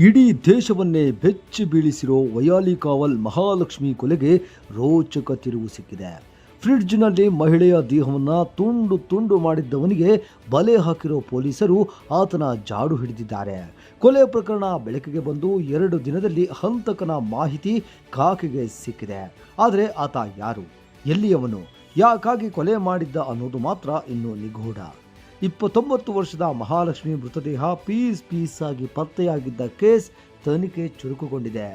ಇಡೀ ದೇಶವನ್ನೇ ಬೆಚ್ಚಿ ಬೀಳಿಸಿರೋ ವಯಾಲಿ ಕಾವಲ್ ಮಹಾಲಕ್ಷ್ಮಿ ಕೊಲೆಗೆ ರೋಚಕ ತಿರುವು ಸಿಕ್ಕಿದೆ. ಫ್ರಿಡ್ಜ್ನಲ್ಲಿ ಮಹಿಳೆಯ ದೇಹವನ್ನು ತುಂಡು ತುಂಡು ಮಾಡಿದ್ದವನಿಗೆ ಬಲೆ ಹಾಕಿರೋ ಪೊಲೀಸರು ಆತನ ಜಾಡು ಹಿಡಿದಿದ್ದಾರೆ. ಕೊಲೆ ಪ್ರಕರಣ ಬೆಳಕಿಗೆ ಬಂದು ಎರಡು ದಿನದಲ್ಲಿ ಹಂತಕನ ಮಾಹಿತಿ ಕಾಕಿಗೆ ಸಿಕ್ಕಿದೆ. ಆದರೆ ಆತ ಯಾರು? ಎಲ್ಲಿಯವನು? ಯಾಕಾಗಿ ಕೊಲೆ ಮಾಡಿದ್ದ ಅನ್ನೋದು ಮಾತ್ರ ಇನ್ನು ನಿಗೂಢ. ಇಪ್ಪತ್ತೊಂಬತ್ತು ವರ್ಷದ ಮಹಾಲಕ್ಷ್ಮಿ ಮೃತದೇಹ ಪೀಸ್ ಪೀಸ್ ಆಗಿ ಪತ್ತೆಯಾಗಿದ್ದ ಕೇಸ್ ತನಿಖೆ ಚುರುಕುಗೊಂಡಿದೆ.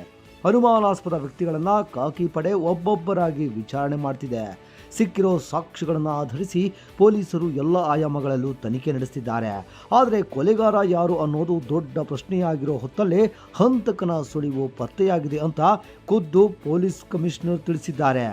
ಅನುಮಾನಾಸ್ಪದ ವ್ಯಕ್ತಿಗಳನ್ನು ಕಾಕಿ ಪಡೆ ಒಬ್ಬೊಬ್ಬರಾಗಿ ವಿಚಾರಣೆ ಮಾಡ್ತಿದೆ. ಸಿಕ್ಕಿರೋ ಸಾಕ್ಷಿಗಳನ್ನು ಆಧರಿಸಿ ಪೊಲೀಸರು ಎಲ್ಲ ಆಯಾಮಗಳಲ್ಲೂ ತನಿಖೆ ನಡೆಸ್ತಿದ್ದಾರೆ. ಆದರೆ ಕೊಲೆಗಾರ ಯಾರು ಅನ್ನೋದು ದೊಡ್ಡ ಪ್ರಶ್ನೆಯಾಗಿರೋ ಹೊತ್ತಲ್ಲೇ ಹಂತಕನ ಸುಳಿವು ಪತ್ತೆಯಾಗಿದೆ ಅಂತ ಖುದ್ದು ಪೊಲೀಸ್ ಕಮಿಷನರ್ ತಿಳಿಸಿದ್ದಾರೆ.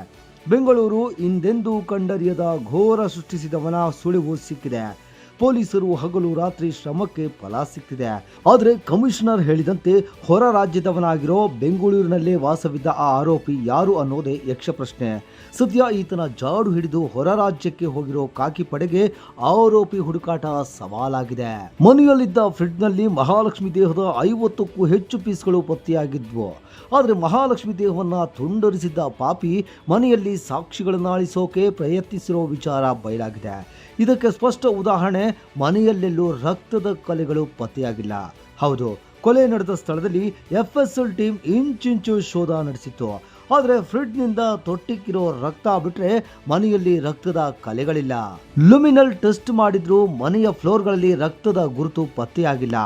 ಬೆಂಗಳೂರು ಹಿಂದೆಂದೂ ಕಂಡರಿಯದ ಘೋರ ಸೃಷ್ಟಿಸಿದವನ ಸುಳಿವು ಸಿಕ್ಕಿದೆ. ಪೊಲೀಸರು ಹಗಲು ರಾತ್ರಿ ಶ್ರಮಕ್ಕೆ ಫಲ ಸಿಕ್ಕಿದೆ ಆದರೆ ಕಮಿಷನರ್ ಹೇಳಿದಂತೆ ಹೊರ ರಾಜ್ಯದವನಾಗಿರೋ ಬೆಂಗಳೂರಿನಲ್ಲೇ ವಾಸವಿದ್ದ ಆ ಆರೋಪಿ ಯಾರು ಅನ್ನೋದೇ ಯಕ್ಷ ಪ್ರಶ್ನೆ. ಸದ್ಯ ಈತನ ಜಾಡು ಹಿಡಿದು ಹೊರ ರಾಜ್ಯಕ್ಕೆ ಹೋಗಿರೋ ಕಾಕಿ ಪಡೆಗೆ ಆರೋಪಿ ಹುಡುಕಾಟ ಸವಾಲಾಗಿದೆ. ಮನೆಯಲ್ಲಿದ್ದ ಫ್ರಿಡ್ಜ್ನಲ್ಲಿ ಮಹಾಲಕ್ಷ್ಮಿ ದೇಹದ ಐವತ್ತಕ್ಕೂ ಹೆಚ್ಚು ಪೀಸ್ಗಳು ಪತ್ತೆಯಾಗಿದ್ವು. ಆದರೆ ಮಹಾಲಕ್ಷ್ಮಿ ದೇಹವನ್ನು ತುಂಡರಿಸಿದ್ದ ಪಾಪಿ ಮನೆಯಲ್ಲಿ ಸಾಕ್ಷಿಗಳನ್ನು ಅಳಿಸೋಕೆ ಪ್ರಯತ್ನಿಸಿರೋ ವಿಚಾರ ಬಯಲಾಗಿದೆ. ಇದಕ್ಕೆ ಸ್ಪಷ್ಟ ಉದಾಹರಣೆ ಮನೆಯಲ್ಲೆಲ್ಲೂ ರಕ್ತದ ಕಲೆಗಳು ಪತ್ತೆಯಾಗಿಲ್ಲ. ಹೌದು, ಕೊಲೆ ನಡೆದ ಸ್ಥಳದಲ್ಲಿ ಎಫ್ ಎಸ್ ಎಲ್ ಟೀಮ್ ಇಂಚಿಂಚು ಶೋಧ ನಡೆಸಿತ್ತು. ಆದರೆ ಫ್ರಿಡ್ನಿಂದ ತೊಟ್ಟಿಕ್ಕಿರೋ ರಕ್ತ ಬಿಟ್ರೆ ಮನೆಯಲ್ಲಿ ರಕ್ತದ ಕಲೆಗಳಿಲ್ಲ. ಲುಮಿನಲ್ ಟೆಸ್ಟ್ ಮಾಡಿದ್ರೂ ಮನೆಯ ಫ್ಲೋರ್ಗಳಲ್ಲಿ ರಕ್ತದ ಗುರುತು ಪತ್ತೆಯಾಗಿಲ್ಲ.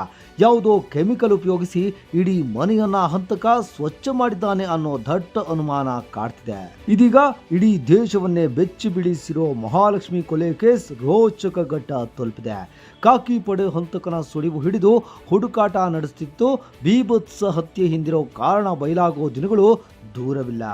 ಯಾವುದೋ ಕೆಮಿಕಲ್ ಉಪಯೋಗಿಸಿ ಇಡೀ ಮನೆಯನ್ನ ಹಂತಕ ಸ್ವಚ್ಛ ಮಾಡಿದ್ದಾನೆ ಅನ್ನೋ ದಟ್ಟ ಅನುಮಾನ ಕಾಡ್ತಿದೆ. ಇದೀಗ ಇಡೀ ದೇಶವನ್ನೇ ಬೆಚ್ಚಿ ಬಿಡಿಸಿರೋ ಮಹಾಲಕ್ಷ್ಮಿ ಕೊಲೆ ಕೇಸ್ ರೋಚಕ ಘಟ್ಟ ತಲುಪಿದೆ. ಕಾಕಿ ಪಡೆ ಹಂತಕನ ಸುಳಿವು ಹಿಡಿದು ಹುಡುಕಾಟ ನಡೆಸುತ್ತಿತ್ತು ಬೀಭತ್ಸ ಹತ್ಯೆ ಹಿಂದಿರೋ ಕಾರಣ ಬಯಲಾಗುವ ದಿನಗಳು ದೂರವಿಲ್ಲ.